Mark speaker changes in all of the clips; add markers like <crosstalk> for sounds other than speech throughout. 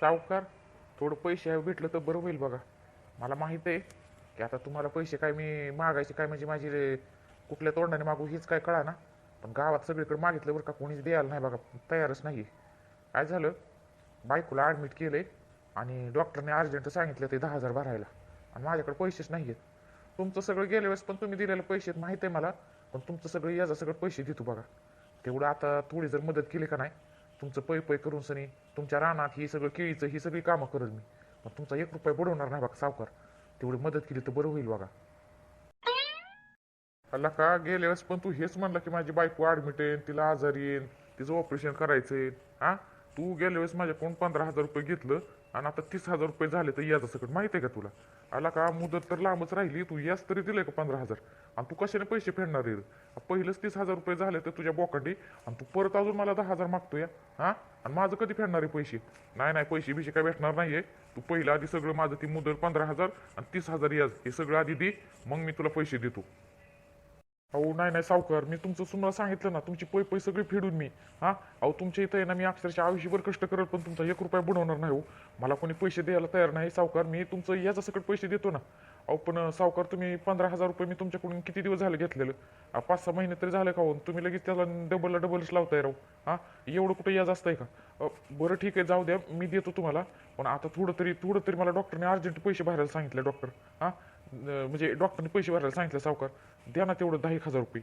Speaker 1: सावकार थोडं पैसे भेटलं तर बरं होईल बघा. मला माहीत आहे की आता तुम्हाला पैसे काय मी मागायचे काय म्हणजे माझी कुठल्या तोंडाने मागू हेच काय कळा ना. पण गावात सगळीकडे मागितलं बरं का कोणीच द्यायला नाही बघा तयारच नाही काय झालं? बायकोला ॲडमिट केले आणि डॉक्टरने अर्जंट सांगितलं ते दहा हजार भरायला. आणि माझ्याकडे पैसेच नाही आहेत तुमचं सगळं गेल्या वेळेस पण तुम्ही दिलेले पैसे आहेत माहीत आहे मला. पण तुमचं सगळं याचं सगळं पैसे देतो बघा. तेवढं आता थोडी जर मदत केली का नाही तुमचं पै पै करून सनी तुमच्या रानात ही सगळं केळीचं ही सगळी कामं करेल मी. पण तुमचा एक रुपया बुडवणार नाही बघा सावकार. तेवढी मदत केली तर बरं होईल बघा. अल्ला का गेल्या वेळेस पण तू हेच म्हणला की माझी बायको ॲडमिट आहे तिला आजारी येईल तिचं ऑपरेशन करायचं आहे हा? तू गेल्या वेळेस माझ्याकडून पंधरा हजार रुपये घेतलं आणि आता तीस हजार रुपये झाले तर याचं सगळं माहिती आहे का तुला? आला का मुदत तर लांबच राहिली तू याच तरी दिलंय का पंधरा हजार? आणि तू कशाने पैसे फेडणार आहे? रे? पहिलंच तीस हजार रुपये झाले तर तुझ्या बोकाटी आणि तू परत अजून मला दहा हजार मागतोय हां? आणि माझं कधी फेडणार आहे पैसे? नाही नाही पैसे बिशे काय भेटणार नाहीये. तू पहिलं आधी सगळं माझं ती मुदत पंधरा हजार आणि तीस हजार याज हे सगळं आधी दे मग मी तुला पैसे देतो. अहो नाही नाही सावकार मी तुमचं तुम्हाला सांगितलं ना तुमची पै पै सगळी फेडून मी. हा? अहो तुमच्या इथं आहे ना मी अक्षरशः आयुष्यभर कष्ट करेल पण तुमचा एक रुपया बुडवणार नाही हो. मला कोणी पैसे द्यायला तयार नाही सावकार मी तुमचं याचा सकट पैसे देतो ना. अहो पण सावकार तुम्ही पंधरा हजार रुपये मी तुमच्याकडून किती दिवस झाले घेतलेलं? पाच सहा महिने तरी झालं का हो? तुम्ही लगेच त्याला डबलला डबलच लावताय राव. हा? एवढं कुठं याज असतंय का? बरं ठीक आहे जाऊ द्या मी देतो तुम्हाला. पण आता थोडं तरी थोडं तरी मला डॉक्टरने अर्जंट पैसे भरायला सांगितले डॉक्टर हा? अं, म्हणजे डॉक्टरने पैसे भरायला सांगितलं सावकार द्या ना तेवढं दहा एक हजार रुपये.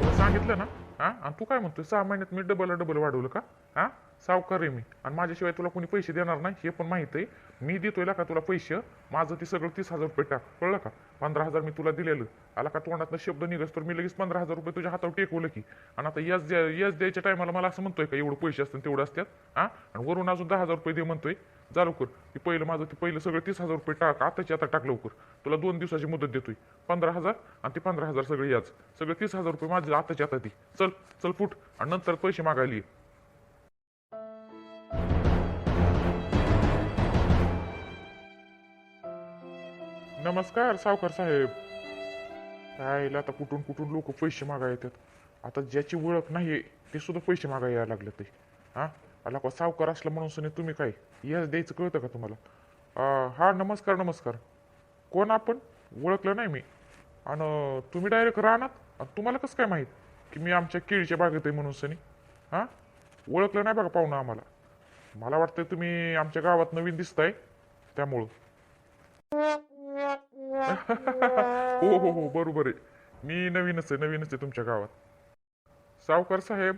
Speaker 1: तुला सांगितलं ना? हा? आणि तू काय म्हणतोय? सहा महिन्यात मी डबल डबल वाढवलं का? हा? सावकार आहे मी. आणि माझ्याशिवाय तुला कोणी पैसे देणार नाही हे पण माहीत आहे. मी देतोय का तुला पैसे. माझं ते सगळं तीस हजार रुपये टाक. कळलं का? पंधरा हजार मी तुला दिलेलं. आला का तोंडातनं शब्द निघस तर मी लगेच पंधरा हजार रुपये तुझ्या हातावर टेकवलं की. आणि आता याच द्या याच द्यायच्या टायमाला मला असं म्हणतोय का एवढं पैसे असतात तेवढं असतात हा? आणि वरून अजून दहा हजार रुपये दे म्हणतोय. जा लवकर. ते पहिलं माझं ते पहिलं सगळं तीस हजार रुपये टाक आताची आता टाक लवकर. तुला दोन दिवसाची मुदत देतोय. पंधरा हजार आणि ते पंधरा हजार सगळे याच. सगळे तीस हजार रुपये माझे आताची आता ती. चल चल फुट. आणि नंतर पैसे मागायला नमस्कार सावकार साहेब. काय आता कुठून कुठून लोक पैसे मागा येतात. आता ज्याची ओळख नाही ते सुद्धा पैसे मागा यायला लागले ते. हा? आला का सावकार असला म्हणून सुने तुम्ही काय? याच द्यायचं कळतं का तुम्हाला? हा नमस्कार नमस्कार. कोण आपण? ओळखलं नाही मी. आणि तुम्ही डायरेक्ट राहणार? आणि तुम्हाला कसं काय माहीत की मी आमच्या केळीच्या बागेत आहे म्हणून सनी? हां? ओळखलं नाही बघा पाहुणं आम्हाला. मला वाटतं तुम्ही आमच्या गावात नवीन दिसताय त्यामुळं. <laughs> हो हो हो बरोबर आहे. मी नवीनच आहे नवीनच आहे तुमच्या गावात. सावकार साहेब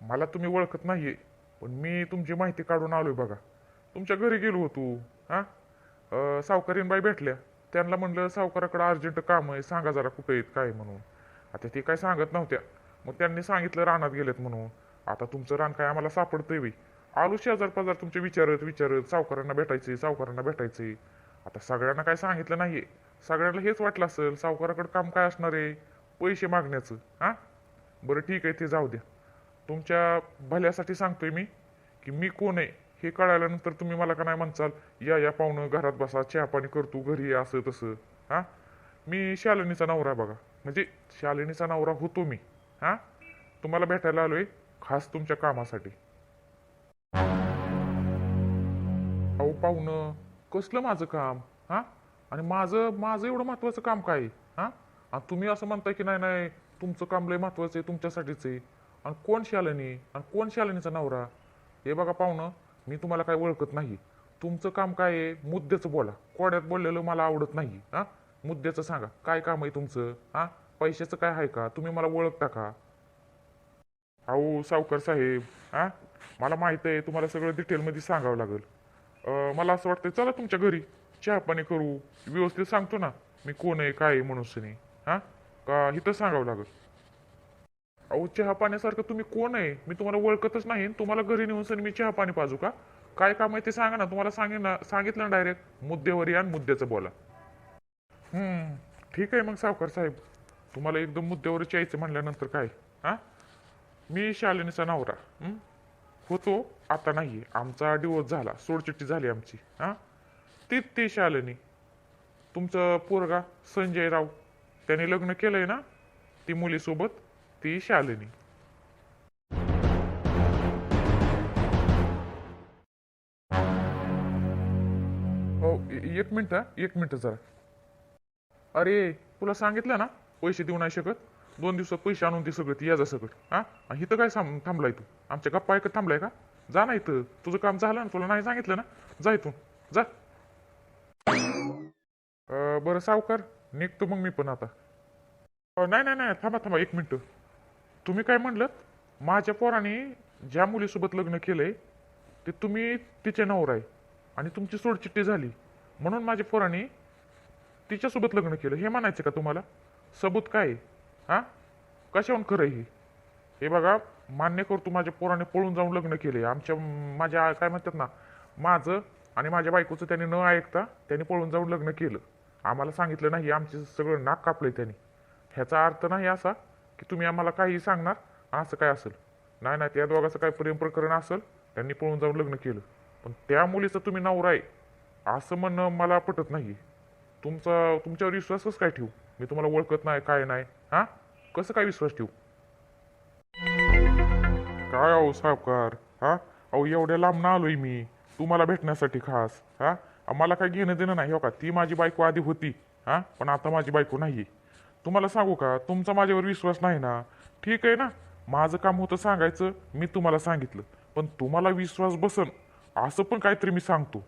Speaker 1: मला तुम्ही ओळखत नाहीये पण मी तुमची माहिती काढून आलोय बघा. तुमच्या घरी गेलो होतो हा? सावकारीनबाई भेटल्या. त्यांना म्हणलं सावकाराकडे अर्जंट काम आहे सांगा जरा कुठे आहेत काय म्हणून. आता ते काय सांगत नव्हत्या. मग त्यांनी सांगितलं रानात गेलेत म्हणून. आता तुमचं रान काय आम्हाला सापडतंय बी आलो शेजार पाजार तुमचे विचारत विचारत सावकारांना भेटायचे सावकारांना भेटायचे आता सगळ्यांना काय सांगितलं नाहीये. सगळ्यांना हेच वाटलं असेल सावकाराकडे काम काय असणार आहे? पैसे मागण्याचं हा? बरं ठीक आहे ते जाऊ द्या. तुमच्या भल्यासाठी सांगतोय मी की मी कोण आहे हे कळाल्यानंतर तुम्ही मला का नाही म्हणचाल या या पाहुणं घरात बसा चहा पाणी करतो घरी या, असं तसं हा? मी शालिनीचा नवरा बघा. म्हणजे शालिनीचा नवरा होतो मी हा? तुम्हाला भेटायला आलोय खास तुमच्या कामासाठी. अहो पाहुणं कसलं माझं काम? हा? आणि माझं माझं एवढं महत्वाचं काम काय? आहे? हा? आणि तुम्ही असं म्हणताय की नाही नाही तुमचं काम लय महत्वाचं आहे तुमच्यासाठीच आहे. आणि कोण शालिनी? आणि कोण शालिनीचा नवरा? हे बघा पाहुणं मी तुम्हाला काय ओळखत नाही. तुमचं काम काय आहे? मुद्द्याचं बोला. कोड्यात बोललेलं मला आवडत नाही. हा? मुद्द्याचं सांगा. काय काम आहे तुमचं? हा? पैशाचं काय आहे का? तुम्ही मला ओळखता का? अहो सावकार साहेब हा? मला माहीत आहे तुम्हाला सगळं डिटेलमध्ये सांगावं लागेल. अं, मला असं वाटतं चला तुमच्या घरी चहा पाणी करू. व्यवस्थित सांगतो ना मी कोण आहे काय आहे म्हणून हा? का इथं सांगावं लागत अहो चहा पाण्यासारखं तुम्ही कोण आहे? मी तुम्हाला ओळखतच नाही आणि तुम्हाला घरी नेऊन सनी मी चहा पाणी पाजू का? काय काम आहे ते सांगा ना तुम्हाला सांगेन ना सांगितलं ना डायरेक्ट मुद्द्यावर या आणि मुद्द्याचं बोला. हम्म ठीक आहे मग सावकार साहेब. तुम्हाला एकदम मुद्द्यावरच यायचं म्हणल्यानंतर काय? हा? मी शालिनीचा नवरा. हं? होतो. आता नाही आमचा डिवोर्स झाला. सोडचिट्टी झाली आमची. हां? ते ते शालिनी तुमचं पोरगा संजय राव त्याने लग्न केलंय ना? ती मुलीसोबत ती शालिनी हो एक मिनिट एक मिनिट जरा. अरे तुला सांगितलं ना? पैसे देऊ नाही शकत? दोन दिवसात पैसे आणून दे सगळं ती याचा सगळं. हा? आणि इथं काय थांब थांबलाय तू? आमच्या गप्पा ऐकत थांबलाय का? जा ना इथं. तुझं काम झालं ना तुला नाही सांगितलं ना? जा इथून. जा. बरं सावकार निघतो मग मी पण आता. नाही नाही नाही थांबा थांबा एक मिनटं. तुम्ही काय म्हणलं माझ्या पोराने ज्या मुलीसोबत लग्न केलंय ते तुम्ही तिचे नवरा आहे. आणि तुमची सोडचिट्टी झाली. म्हणून माझ्या पोराने तिच्यासोबत लग्न केलं. हे म्हणायचं का तुम्हाला? सबूत काय आहे? हा? कशाहून खरं आहे हे? हे बघा मान्य करतो माझ्या पोराने पळून जाऊन लग्न केले आमच्या माझ्या काय म्हणतात ना माझं आणि माझ्या बायकोचं त्याने न ऐकता त्याने पळून जाऊन लग्न केलं. आम्हाला सांगितलं नाही आमचे सगळं नाक कापलंय त्याने. ह्याचा अर्थ नाही असा की तुम्ही आम्हाला काहीही सांगणार असं काय असेल. नाही नाही त्या दोघाचं काय प्रेम प्रकरण असेल त्यांनी पळून जाऊन लग्न केलं. पण त्या मुलीचं तुम्ही नवरा आहे असं म्हणणं मला पटत नाही तुमचा तुमच्यावर विश्वासच काय ठेवू? मी तुम्हाला ओळखत नाही काय नाही हां? कसं काय विश्वास ठेवू? काय अहो सावकार हा? अहो एवढ्या लांब ना आलोय मी. तुम्हाला भेटण्यासाठी खास हा? मला काय घेणं देणं नाही हो का? ती माझी बायको आधी होती हा? पण आता माझी बायको नाही तुम्हाला सांगू का? तुमचा माझ्यावर विश्वास नाही ना? ठीक आहे ना? माझं काम होतं सांगायचं मी तुम्हाला सांगितलं. पण तुम्हाला विश्वास बसन असं पण काहीतरी मी सांगतो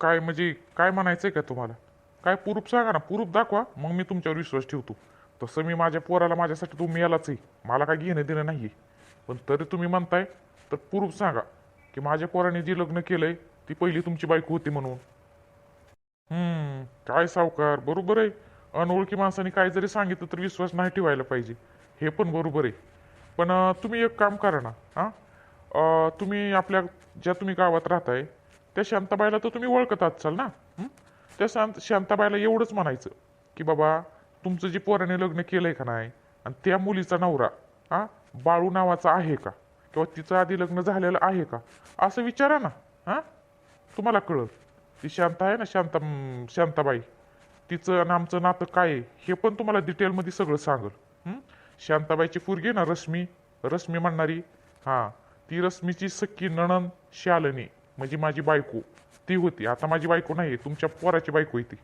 Speaker 1: काय म्हणजे काय म्हणायचंय का तुम्हाला? काय प्रूफ सांगा ना प्रूफ दाखवा मग मी तुमच्यावर विश्वास ठेवतो. तसं मी माझ्या पोराला माझ्यासाठी तुम्ही यालाच आहे. मला काय घेणं देणं नाही पण तरी तुम्ही म्हणताय तर प्रूफ सांगा की माझ्या पोराने जी लग्न केलंय ती पहिली तुमची बायको होती म्हणून. हम्म काय सावकार बरोबर आहे. अनोळखी माणसाने काय जरी सांगितलं तर विश्वास नाही ठेवायला पाहिजे. हे पण बरोबर आहे. पण तुम्ही एक काम करा ना हां तुम्ही आपल्या ज्या तुम्ही गावात राहताय त्या शांताबाईला तर तुम्ही ओळखत असाल ना? त्या शांत शांताबाईला एवढंच म्हणायचं की बाबा तुमचं जे पोराने लग्न केलंय का नाही आणि त्या मुलीचा नवरा हा बाळू नावाचा आहे का? किंवा तिचं आधी लग्न झालेलं आहे का? असं विचारा ना हां? तुम्हाला कळत ती शांत आहे ना शांता शांताबाई? तिचं आणि आमचं नातं काय आहे हे पण तुम्हाला डिटेलमध्ये सगळं सांगल. शांताबाईची पोरगी ना रश्मी रश्मी म्हणणारी हां ती रश्मीची सख्खी नणन शालिनी म्हणजे माझी बायको. ती होती. आता माझी बायको नाही आहे. तुमच्या पोराची बायको आहे ती.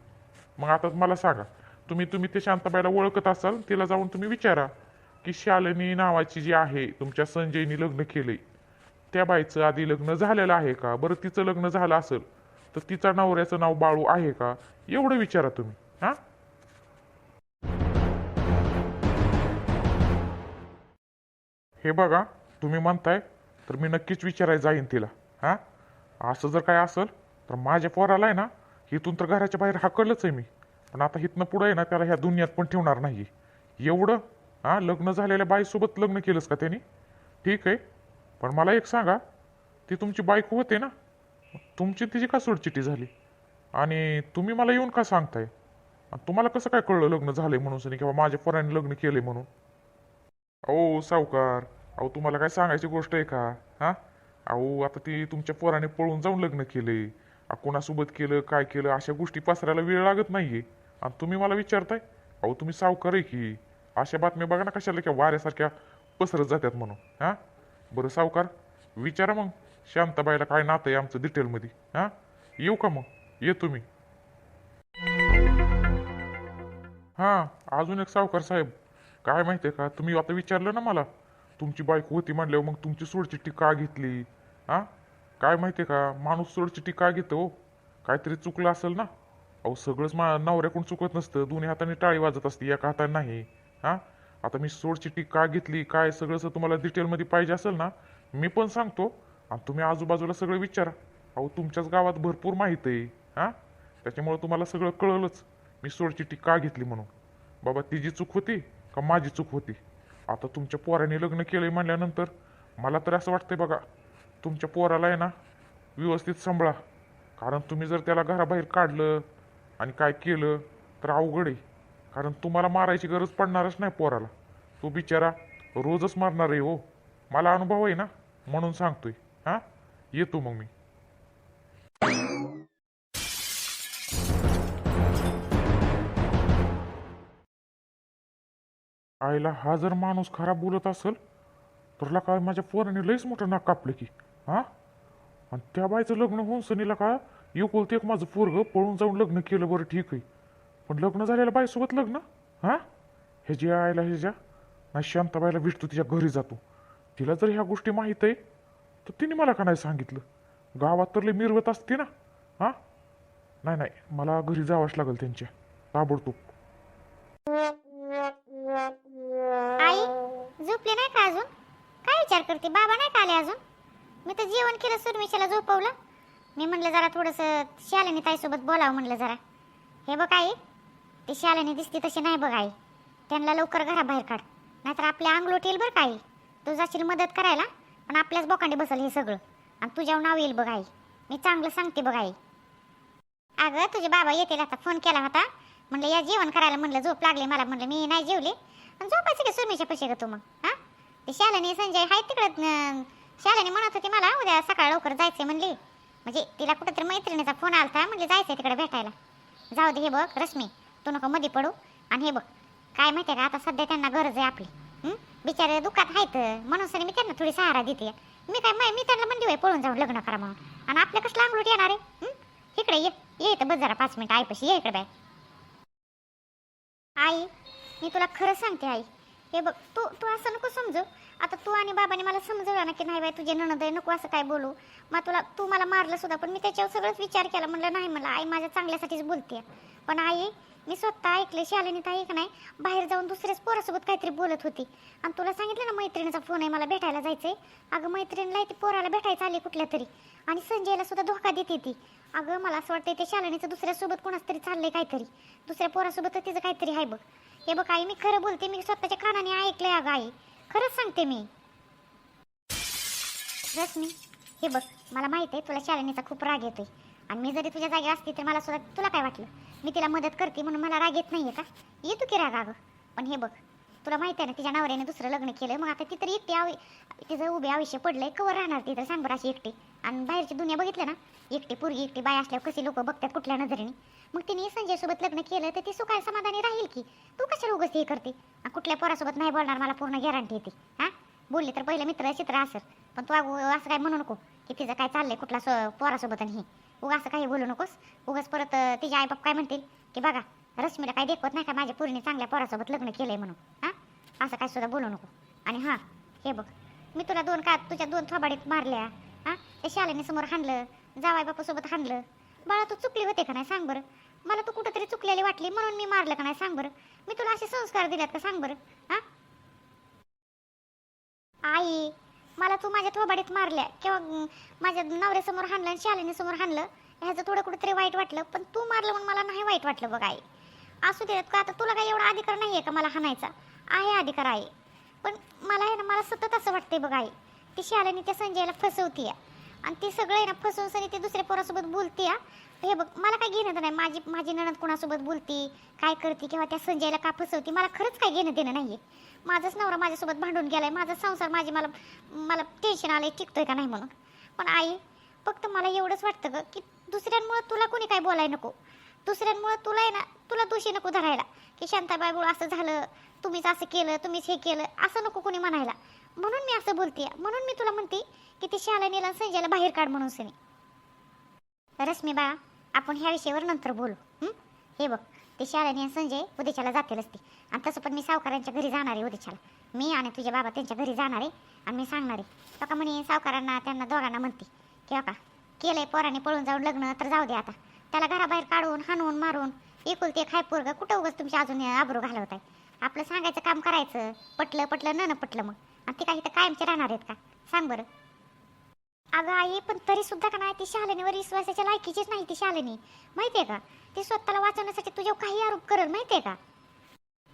Speaker 1: मग आता मला सांगा तुम्ही तुम्ही ते शांताबाईला ओळखत असाल तिला जाऊन तुम्ही विचारा की शालिनी नावाची जी आहे तुमच्या संजयनी लग्न केले त्या बाईचं आधी लग्न झालेलं आहे का? बरं तिचं लग्न झालं असेल तर तिचा नवऱ्याचं नाव बाळू आहे का? एवढं विचारा तुम्ही. हां? हे बघा तुम्ही म्हणताय तर मी नक्कीच विचारायला जाईन तिला. हां? असं जर काय असेल तर माझ्या पोराला आहे ना इथून तर घराच्या बाहेर हाकलच आहे मी. पण आता इथनं पुढं आहे ना त्याला ह्या दुनियात पण ठेवणार नाही एवढं हां लग्न झालेल्या बाईसोबत लग्न केलंस का त्याने? ठीक आहे. पण मला एक सांगा ती तुमची बायको होते ना तुमची तिची का सोडचिटी झाली? आणि तुम्ही मला येऊन का सांगताय? तुम्हाला कसं काय कळलं लग्न झालंय म्हणून सनी किंवा माझ्या पोराने लग्न केलंय म्हणून? अहो सावकार अहो तुम्हाला काय सांगायची गोष्ट आहे का? हा? अहो आता ती तुमच्या पोराने पळून जाऊन लग्न केले कोणासोबत केलं काय केलं अशा गोष्टी पसरायला वेळ लागत नाहीये. आणि तुम्ही मला विचारताय अहो तुम्ही सावकार आहे की? अशा बातम्या बघा ना कशाला की वाऱ्यासारख्या पसरत जातात म्हणून. हा? बरं सावकार विचारा मग. शांताबाईला काय नातं आहे आमचं डिटेलमध्ये हा? येऊ का मग? येतो मी हां अजून एक सावकार साहेब. काय माहिती आहे का? तुम्ही आता विचारलं ना मला. तुमची बायको होती म्हणल्यावर मग तुमची सोडचिठ्ठी का घेतली? हां? काय माहिती आहे का? माणूस सोडचिठ्ठी का घेतो हो. काहीतरी चुकलं असेल ना? अहो सगळंच मा नवऱ्याकडून चुकत नसतं. दोन्ही हाताने टाळी वाजत असते. एका हाताने नाही. हां? आता मी सोडचिठ्ठी का घेतली. काय सगळंच तुम्हाला डिटेलमध्ये पाहिजे असेल ना? मी पण सांगतो. आणि तुम्ही आजूबाजूला सगळं विचारा. अहो तुमच्याच गावात भरपूर माहीत आहे. हां? त्याच्यामुळं तुम्हाला सगळं कळलंच. मी सोडचिठ्ठी का घेतली म्हणून. बाबा तिची चूक होती का माझी चूक होती? आता तुमच्या पोराने लग्न केलं म्हणल्यानंतर मला तर असं वाटतंय बघा. तुमच्या पोराला आहे ना व्यवस्थित सांभाळा. कारण तुम्ही जर त्याला घराबाहेर काढलं आणि काय केलं तर अवघड आहे. कारण तुम्हाला मारायची गरज पडणारच नाही पोराला. तो बिचारा रोजच मारणार आहे हो. मला अनुभव आहे ना म्हणून सांगतोय. हां? येतो मग मी. आईला हा जर माणूस खराब बोलत असेल तर काय माझ्या पोराने लईच मोठं नाक कापलं की हां? आणि त्या बाईचं लग्न होऊन सनीला का एकुलते एक माझं पोरग पळून जाऊन लग्न केलं बरं ठीक आहे. पण लग्न झालेल्या बाईसोबत लग्न हां? ह्याची आईला ह्याच्या नाही शांताबाईला विठतो तिच्या घरी जातो. तिला जर ह्या गोष्टी माहीत आहे तर तिने मला का नाही सांगितलं? गावात तर लई मिरवत असते ना हां? नाही नाही मला घरी जावंच लागेल त्यांच्या. ताबडतोब.
Speaker 2: आई नाही का अजून? काय विचार करते? बाबा नाही का आले अजून? मी तर जेवण केलं सुरमिशाला झोपवलं. मी म्हणलं जरा थोडंसं शालिनी ताईसोबत बोलावं म्हणलं जरा. हे बघ आई ती शालिनी दिसते तशी नाही बघ आई. त्यांना लवकर घराबाहेर काढ. नाहीतर आपल्या अंगलोट येईल बरं काय आई. तू जाशील मदत करायला पण आपल्याच बोकांडे बसल हे सगळं. आणि तुझ्यावर नाव येईल बघ आई. मी चांगलं सांगते बघ आई. अगं तुझे बाबा येतील आता. फोन केला होता. म्हणलं या जेवण करायला म्हणलं झोप लागली मला. म्हणलं मी नाही जेवले. आणि झोपायचं की सुरमेच्या पैसे का तू मग हां? ते शालानी संजय हाय तिकडं शालानी म्हणत होती मला उद्या सकाळ लवकर जायचंय म्हणली. म्हणजे तिला कुठंतरी मैत्रिणीचा फोन आलता म्हणजे जायचंय तिकडे भेटायला. जाऊ दे हे बघ रश्मी तू नको मध्ये पडू. आणि हे बघ काय माहितीये का आता सध्या त्यांना गरज आहे आपली. बिचारे दुःखात आहेत म्हणून सर मी त्यांना थोडी सहारा देते. मी काय मी त्यांना म्हणली होय पळून जाऊन लग्न करा म्हणून. आणि आपल्या कसलं अंगलूट येणार आहे? इकडे ये ये तर बस जरा पाच मिनिटं आईपाशी ये इकडे बाय आई मी तुला खरं सांगते आई. हे बघ तू तू असं नको समजू. आता तू आणि बाबाने मला समजवलं ना की नाही बाई तुझे नणद आहे नको असं काय बोलू. मग तुला तू मला मारलं सुद्धा पण मी त्याच्यावर सगळंच विचार केला. म्हणलं नाही मला आई माझ्या चांगल्यासाठीच बोलते पण आई मी स्वतः ऐकले शालिनी ताई का नाही बाहेर जाऊन दुसऱ्याच पोरासोबत काहीतरी बोलत होती. आणि तुला सांगितलं ना मैत्रिणीचा फोन आहे मला भेटायला जायचंय. अगं मैत्रिणीला ती पोराला भेटायचं आली कुठल्या तरी. आणि संजयला सुद्धा धोका देते ती. अगं मला असं वाटतं ते शालिनीचं दुसऱ्यासोबत कोणाच तरी चाललंय काहीतरी. दुसऱ्या पोरासोबत तिचं काहीतरी आहे बघ. हे बघ आई मी खरं बोलते मी स्वतःच्या कानाने ऐकलंय अगं आई. खरंच सांगते मी. रश्मी हे बघ मला माहीत आहे तुला शालिनीचा खूप राग येतोय. आणि मी जरी तुझ्या जागी असती तर मला सुद्धा तुला काय वाटलं? मी तिला मदत करते म्हणून मला राग येत नाहीये का? येतो की राग अगं? पण हे बघ तुला माहीत आहे ना तिच्या नवऱ्याने दुसरं लग्न केलं मग आता ती तर एकटी आवी तिचं उभे आयुष्य पडलंय कवर राहणार ती? तर सांग बरं अशी एकटी. आणि बाहेरची दुनिया बघितलं ना एकटी पोरगी एकटी बाय असल्यावर कशी लोक बघतात कुठल्या नजरेने? मग तिने संजयसोबत लग्न केलं तर ती सुखाय समाधानी राहील की? तू कशाला उगस हे करते? आणि कुठल्या पोरासोबत नाही बोलणार मला पूर्ण गॅरंटी येते हा? बोलली तर पहिलं मित्र चित्र असेल पण तू अगो असं काय म्हणू नको की तिचं काय चाललंय कुठला सो पोरासोबत आणि हे. उगा असं काही बोलू नकोस. उगाच परत तिचे आईबाप काय म्हणतील? की बघा रश्मीला काय देखवत नाही का माझ्या पोरीने चांगल्या पोरासोबत लग्न केलंय म्हणून? हा? असं काय सुद्धा बोलू नको. आणि हां हे बघ मी तुला दोन का तुझ्या दोन थोबाडीत मारल्या. हां? ते शालेने समोर हाणलं जावाई बापासोबत हाणलं. बाळा तू चुकली होते का नाही? सांग बरं. मला तू कुठंतरी चुकलेली वाटली म्हणून मी मारलं का नाही? सांग बरं. मी तुला असे संस्कार दिलेत का? सांग बरं. हां? आई मला तू माझ्या थोबाडीत मारल्या. किंवा माझ्या नवऱ्यासमोर हाणलं आणि शालिनीसमोर हाणलं. ह्याचं थोडं कुठेतरी वाईट वाटलं. पण तू मारलं म्हणून मला नाही वाईट वाटलं बघ आई. असू देत का आता तुला काही एवढा अधिकार नाही आहे का मला हाणायचा? आहे अधिकार आहे पण मला आहे ना मला सतत असं वाटतंय बघ आई. ती शालिनी त्या संजयला फसवती आणि ती सगळं आहे ना फसवून सनी ती दुसऱ्या पोरासोबत बोलते हे बघ मला काय घेणं नाही. माझी माझी नणंद कोणासोबत बोलती काय करते किंवा त्या संजयला का फसवती मला खरंच काय घेणं देणं नाही आहे माझाच नवरा माझ्यासोबत भांडून गेलाय माझा संसार माझी मला मला टेन्शन आलंय टिकतोय का नाही म्हणून. पण आई फक्त मला एवढंच वाटतं ग की दुसऱ्यांमुळं तुला कोणी काय बोलाय नको. दुसऱ्यांमुळं तुला आहे ना तुला दोषी नको धरायला. की शांताबाई बोल असं झालं तुम्हीच असं केलं तुम्हीच हे केलं असं नको कोणी म्हणायला. म्हणून मी असं बोलते म्हणून मी तुला म्हणते की ती शालानीला संजयला बाहेर काढ म्हणून सनी. रश्मी बा आपण ह्या विषयावर नंतर बोलू. हे? बघ ते शालनी आणि संजय उद्याच्याला जातीलच ते आणि तसं पण मी सावकारांच्या घरी जाणार आहे उद्याच्याला मी आणि तुझे बाबा त्यांच्या घरी जाणार आहे आणि मी सांगणार आहे. तो का म्हणे सावकारांना त्यांना दोघांना म्हणते. की का? केलंय पोराने पळून जाऊन लग्न तर जाऊ दे आता. त्याला घराबाहेर काढून हाणून मारून एकुलते खाय पोरग कुठं उगाच तुमच्या अजून आबरू घालवत आहे आपलं सांगायचं काम करायचं. पटलं पटलं न न पटलं मग. ते काही तर कायमचे राहणार आहेत का? सांग बरं. अगं आई पण तरी सुद्धा का नाही ती शालिनीवर विश्वासाच्या लायकीचीच नाही ती शालिनी. माहितीये का? ती स्वतःला वाचवण्यासाठी तुझ्यावर काही आरोप करेल माहितीये का?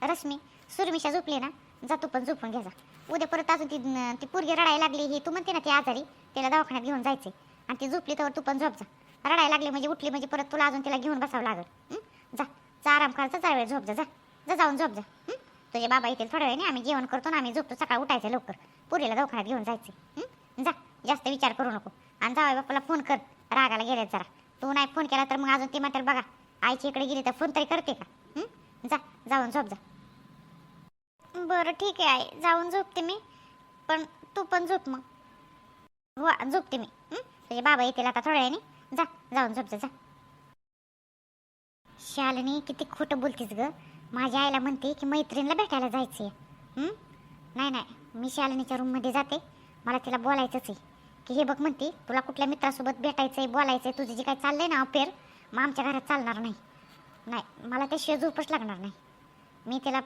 Speaker 2: रश्मी सुरमिशा झोपली ना? जा तू पण झोपून घ्या जा. उद्या परत अजून ती ती पोरगी रडायला लागली ही तू म्हणते ना ती आजारी तिला दवाखान्यात घेऊन जायचे आणि ती झोपली तर तू पण झोप जा. रडायला लागली म्हणजे उठली म्हणजे परत तुला अजून तिला घेऊन बसावं लागेल. जा. जा आराम कर जा वेळ झोप जा जा. जा जाऊन झोप जा. तुझे बाबा येतील थोड्या वेळाने आम्ही जेवण करतो ना आम्ही झोपतो. सकाळ उठायचं लवकर. पुरीला दवाखान्यात घेऊन जायचंय जा. जास्त विचार करू नको. आणि जावाई बापाला फोन कर. रागाला गेले जरा. तू नाही फोन केला तर मग अजून ती म्हणतात बघा आईची इकडे गेली तर फोन तरी करते का? जा. जाऊन झोप जा. बरं ठीक आहे आई. जाऊन झोपते मी. पण तू पण झोप मग. हो झोपते मी. तुझे बाबा येतील आता थोड्या वेळाने. जा. जाऊन झोप जा. जा. शालिनी किती खोटं बोलतीस ग. माझ्या आईला म्हणते की मैत्रिणीला भेटायला जायचं आहे नाही नाही. मी शालिनीच्या रूममध्ये जाते. मला तिला बोलायचंच आहे. की हे बघ म्हणते तुला कुठल्या मित्रासोबत भेटायचं आहे बोलायचं आहे तुझं जे काय चाललं आहे ना अफेअर मग आमच्या घरात चालणार नाही. नाही मला त्याशिवाय झोपच लागणार नाही. मी तिला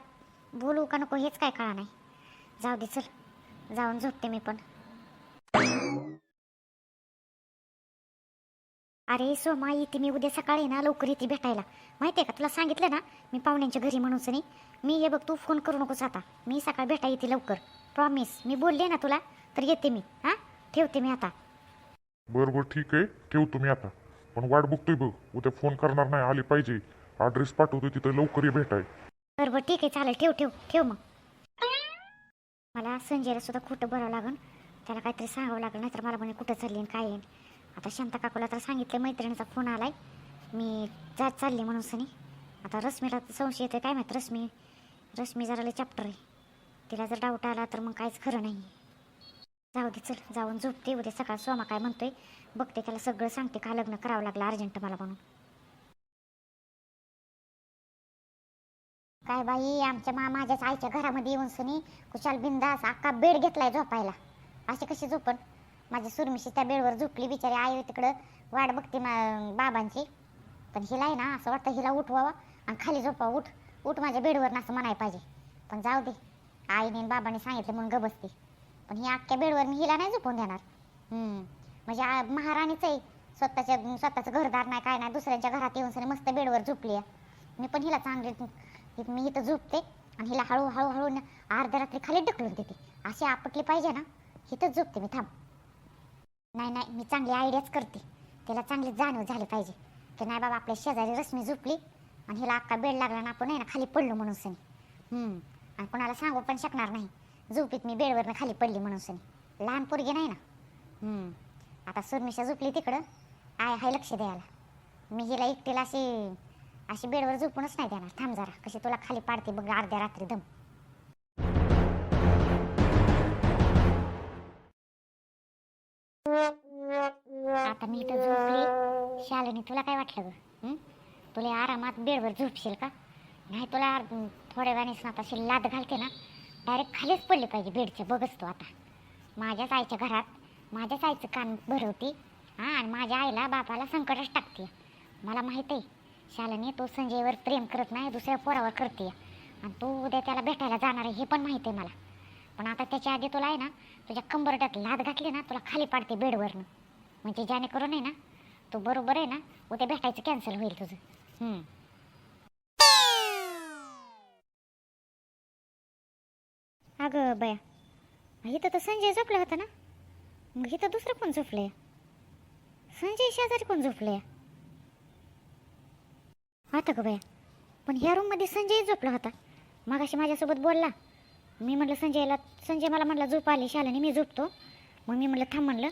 Speaker 2: बोलू का नको हेच काय कळा नाही. जाऊ दे चल. जाऊन झोपते मी पण. अरे सोमा येते मी उद्या सकाळी ना लवकर येते भेटायला. माहिती आहे का? तुला सांगितलं ना मी पाहुण्यांच्या घरी म्हणून सनी मी हे बघ तू फोन करू नकोस आता. मी सकाळी भेटा येते लवकर. प्रॉमिस मी बोलले ना तुला तर येते मी. हां? ठेवते मी आता.
Speaker 1: बरं बरं ठीक आहे. ठेवतो मी आता. पण वाट बघतोय बघ. उद्या फोन करणार नाही आली पाहिजे. ॲड्रेस पाठवतो तिथं लवकर ये भेटाय.
Speaker 2: बरं बरं ठीक आहे. चालेल ठेव ठेव ठेव मग. मला संजयला सुद्धा खोटं बोलावं लागन. त्याला काहीतरी सांगावं लागलं नाहीतर मला म्हणे कुठं चालली आणि काय आहे. आता शांता काकूला तर सांगितलं मैत्रिणीचा फोन आलाय. मी जात चालली म्हणून सनी. आता रश्मीला तर संशय येतोय काय माहीत रश्मी रश्मी जरा लय चॅप्टर आहे. तिला जर डाऊट आला तर मग काहीच खरं नाही जाऊ दे चल जाऊन झोपते उद्या सकाळ सोमा काय म्हणतोय बघते त्याला सगळं सांगते का लग्न करावं लागलं अर्जंट मला म्हणून. काय बाई आमच्या मा माझ्याच आईच्या घरामध्ये येऊन सनी कुशाल बिंदास अख्खा बेड घेतलाय झोपायला. अशी कसे झोपण माझी सुरमिशी त्या बेडवर झोपली बिचारी आई तिकडं. वाट बघते मा बाबांची. पण हिला आहे ना असं वाटतं हिला उठवावा आणि खाली झोपवा. उठ उठ माझ्या बेडवर असं म्हणाय पाहिजे. पण जाऊ दे. आईने बाबाने बाबांनी सांगितलं म्हणून ग बसते. पण ही अख्ख्या बेडवर मी हिला नाही झोपून देणार. म्हणजे आ- महाराणीच आहे. स्वतःच्या स्वतःचं घरदार नाही काय नाही. दुसऱ्यांच्या घरात येऊन सनी मस्त बेडवर झोपली आहे. मी पण हिला चांगली मी इथं झोपते आणि हिला हळू हळू अर्ध्या रात्री खाली ढकलून देते. अशी आपटली पाहिजे ना. इथंच झोपते मी. थांब. नाही नाही मी चांगली आयडियाच करते. त्याला चांगली जाणीव झाली पाहिजे. की नाही बाबा आपल्या शेजारी रश्मी झोपली आणि हिला अक्का बेड लागला ना आपण आहे ना खाली पडलो म्हणून सनी. हम्म. आणि कोणाला सांगू पण शकणार नाही. झोपीत मी बेडवरनं खाली पडली म्हणून सनी. लहान पोरगी नाही ना? हम्म. आता सुरमिशा झोपली तिकडं. आय हाय लक्ष द्यायला. मी हिला एकटीला अशी अशी बेडवर झोपूनच नाही देणार. थांब जरा. कशी तुला खाली पाडते बघ अर्ध्या रात्री दम. झोपली तुला काय वाटलं गं? तुला आरामात बेडवर झोपशील का? नाही तुला थोड्या वेळानेच ना तशी लाद घालते ना डायरेक्ट खालीच पडली पाहिजे बेडच्या बघच तू आता. माझ्याच आईच्या घरात माझ्याच आईचं कान भरवती हां आणि माझ्या आईला बापाला संकटच टाकते मला माहीत आहे शालिनी तू संजयवर प्रेम करत नाही दुसऱ्या पोरावर करते आणि तू उद्या त्याला भेटायला जाणार आहे हे पण माहिती आहे मला. पण आता त्याच्या आधी तुला आहे ना तुझ्या कंबरट्यात लाद घातली ना तुला खाली पाडते बेडवरनं. म्हणजे जेणेकरून आहे ना तू बरोबर आहे ना? उद्या भेटायचं कॅन्सल होईल तुझं. हम्म. अगं बया इथं तर संजय झोपला होता ना? मग इथं दुसरं कोण झोपलंय? संजय शेजारी कोण झोपलंय? आता ग बया पण ह्या रूममध्ये संजय झोपला होता. मगाशी माझ्यासोबत बोलला. मी म्हटलं संजयला संजय मला म्हटलं झोप आली शालाने मी झोपतो. मग मी म्हटलं थांब म्हणलं.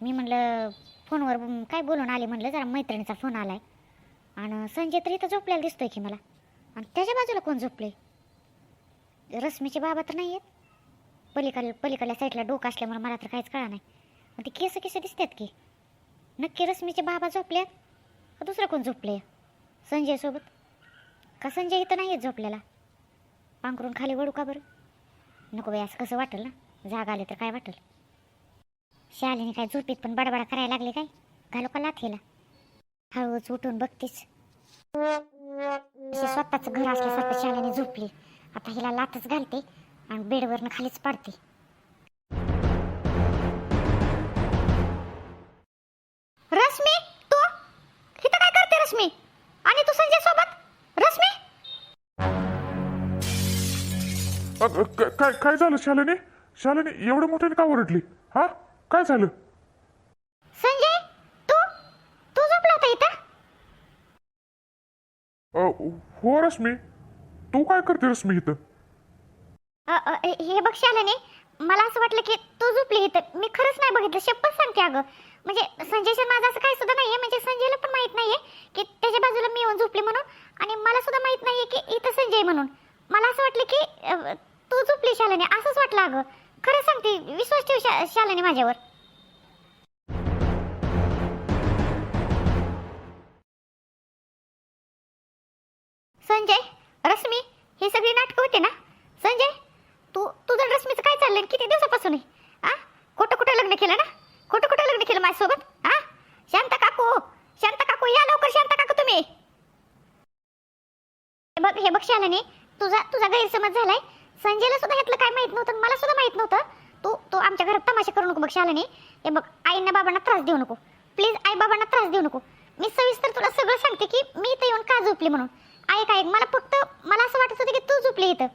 Speaker 2: मी म्हटलं फोनवर काय बोलून आले म्हणलं जरा मैत्रिणीचा फोन आलाय. आणि संजय तर इथं झोपलेला दिसतोय की मला. आणि त्याच्या बाजूला कोण झोपले रश्मीचे बाबा तर नाही आहेत पलीकडल्या पलीकडल्या साईडला डोकं असल्यामुळे मला तर काहीच कळा नाही. मग ते केस केस दिसतात की? नक्की रश्मीचे बाबा झोपले का दुसरं कोण झोपले संजय सोबत? का संजय इथं नाही आहेत झोपलेला? पांघरून खाली वळू का बरं? नको बाई असं कसं वाटेल ना? जाग आले तर काय वाटेल? शालीने काय झोपीत पण बडबडा करायला लागले काय? घालू का लाथेला? हळूच उठून बघतीस. स्वतःच घर असल्यासारखं शालीने झोपली. आता हिला लाथच घालते आणि बेडवरनं खालीच पाडते. रश्मी तू? इथं काय करते रश्मी? आणि तू संजय सोबत? रश्मी?
Speaker 1: अ, क- काय काय झालं शालिनी? शालिनी एवढं मोठ्याने का ओरडली? हा? काय झालं?
Speaker 2: संजय तू? तू झोपला होता इथं?
Speaker 1: अ, हो रश्मी. तू काय करते रश्मी इथं?
Speaker 2: अ, अ, हे बघ शालिनी मला असं वाटलं की तू झोपली इथं. मी खरंच नाही बघितलं शपथ सांगते अगं. म्हणजे संजयच्या माझं असं काही सुद्धा नाहीये म्हणजे संजयला पण माहीत नाहीये की त्याच्या बाजूला मी येऊन झोपली म्हणून. आणि मला सुद्धा माहीत नाहीये की इथं संजय म्हणून. मला असं वाटलं की अ, तू झोपली शालिनी असंच वाटलं अगं. खरं सांगते विश्वास ठेव शालाने माझ्यावर. संजय रश्मी हे सगळी नाटकं होते ना? संजय तू तुझं रश्मीचं काय चाललंय? किती दिवसापासून आहे? आ? कुठं लग्न केलं ना? कुठं कुठं लग्न केलं माझ्यासोबत? हा शांता काकू शांता काकू या लवकर शांता काकू तुम्ही. हे बघ हे बघ शालाने तुझा तुझा गैरसमज झालाय. संजयला सुद्धा ह्यातलं काय माहीत नव्हतं मला सुद्धा माहीत नव्हतं. तू तू आमच्या घरात तमाशा करू नको बघ शालिनी. हे बघ आईंना बाबांना त्रास देऊ नको. प्लीज आई बाबांना त्रास देऊ नको. मी सविस्तर तुला सगळं सांगते की मी इथं येऊन का झोपली म्हणून. ऐक ऐक मला फक्त मला असं वाटत होतं की तू झोपली इथं.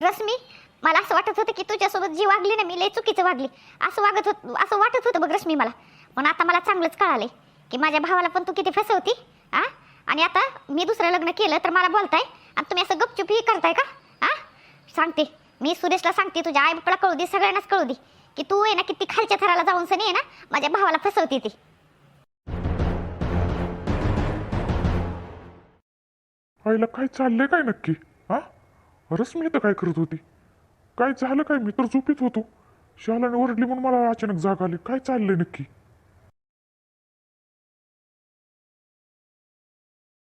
Speaker 2: रश्मी मला असं वाटत होतं की तुझ्यासोबत जी वागली ना मी लय चुकीचं वागली. असं वागत होत असं वाटत होतं बघ रश्मी मला. पण आता मला चांगलंच कळालंय की माझ्या भावाला पण तू किती फसवती आ आणि आता मी दुसरं लग्न केलं तर मला बोलताय आणि तुम्ही असं गपचुपही करताय का? सांगते. मी सुरेशला सांगते तुझ्या आई बापाला कळू दे सगळ्यांनाच कळू दे की तू आहे ना किती खालच्या थराला जाऊन सनी आहे ना माझ्या भावाला फसवते ती.
Speaker 1: आईला काय चाललंय काय नक्की? हा? मी तर काय करत होती? काय झालं काय? मी तर झोपीत होतो. शालाने ओरडली म्हणून मला अचानक जाग आली. काय चाललंय नक्की?